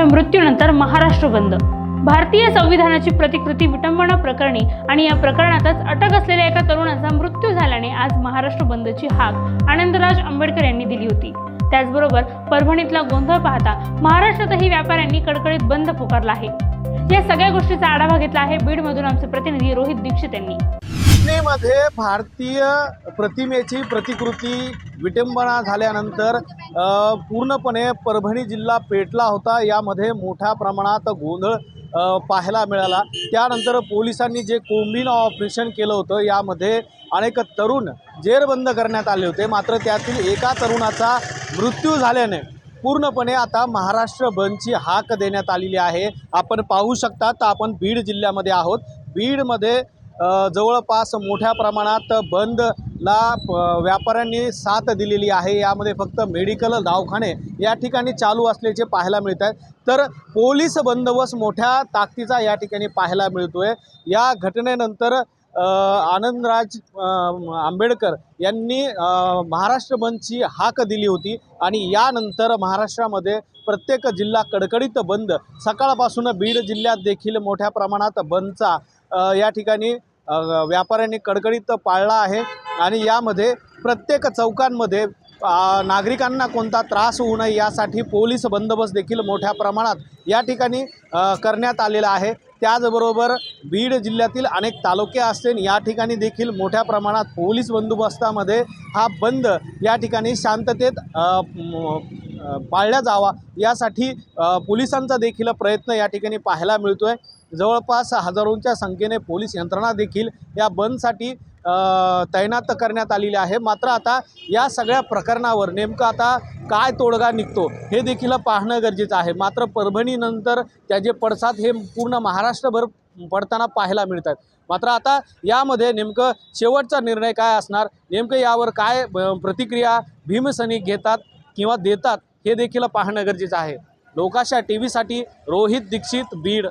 यांच्या मृत्यूनंतर महाराष्ट्र बंद. भारतीय संविधानाची प्रतिकृती विटंबना प्रकरणी आणि या प्रकरणातच अटक असलेल्या एका तरुणाचा मृत्यू झाल्याने आज महाराष्ट्र बंदची हाक आनंदराज आंबेडकर यांनी दिली होती. त्याचबरोबर परभणीतला गोंधळ पाहता महाराष्ट्रातही व्यापाऱ्यांनी कडकडीत बंद पुकारला आहे. या सगळ्या गोष्टीचा आढावा घेतला आहे बीडमधून आमचे प्रतिनिधी रोहित दीक्षित यांनी. घटनेमध्ये भारतीय प्रतिमेची प्रतिकृती विटंबना झाल्यानंतर पूर्णपणे परभणी जिल्हा पेटला होता. यामध्ये मोठ्या प्रमाणात गोंधळ पाहायला मिळाला. त्यानंतर पोलिसांनी जे कोंबिन ऑपरेशन केलं होतं यामध्ये अनेक तरुण जेरबंद करण्यात आले होते. मात्र त्यातील एका तरुणाचा मृत्यू झाल्याने पूर्णपणे आता महाराष्ट्र बंदची हाक देण्यात आलेली आहे. आपण पाहू शकता तर आपण बीड जिल्ह्यामध्ये आहोत. बीडमध्ये जवळपास मोठ्या प्रमाणात बंदला व्यापाऱ्यांनी साथ दिलेली आहे. यामध्ये फक्त मेडिकल दवाखाने या ठिकाणी चालू असल्याचे पाहायला मिळत आहेत. तर पोलीस बंदोबस्त मोठ्या ताकदीचा या ठिकाणी पाहायला मिळतोय. या घटनेनंतर आनंदराज आंबेडकर यांनी महाराष्ट्र बंदची हाक दिली होती आणि यानंतर महाराष्ट्रामध्ये प्रत्येक जिल्हा कडकडीत बंद. सकाळपासून बीड जिल्ह्यात देखील मोठ्या प्रमाणात बंदचा या ठिकाणी व्यापाऱ्यांनी कडकडीत पाळला आहे आणि यामध्ये प्रत्येक चौकांमध्ये नागरिकांना कोणता त्रास होऊ नये यासाठी पोलीस बंदोबस्त देखील मोठ्या प्रमाणात या ठिकाणी करण्यात आलेला आहे. त्याचबरोबर बीड जिल्ह्यातील अनेक तालुके असतील या ठिकाणी देखील मोठ्या प्रमाणात पोलीस बंदोबस्तामध्ये हा बंद या ठिकाणी शांततेत पाळल्या जावा यासाठी पोलिसांचा देखील प्रयत्न या ठिकाणी पाहायला मिळतो आहे जवळपास हजारोंच्या संख्येने पोलीस यंत्रणा देखील या बंदसाठी तैनात करण्यात आलेली आहे. मात्र आता या सगळ्या प्रकरणावर नेमकं आता काय तोडगा निघतो हे देखील पाहणं गरजेचं आहे. मात्र परभणीनंतर त्याचे पडसाद हे पूर्ण महाराष्ट्रभर पडताना पाहायला मिळतात. मात्र आता यामध्ये नेमकं शेवटचा निर्णय काय असणार? नेमकं यावर काय प्रतिक्रिया भीमसैनिक घेतात किंवा देतात? हे देखील पाहणं गरजेचं आहे. लोकाशा टी व्हीसाठी रोहित दीक्षित बीड.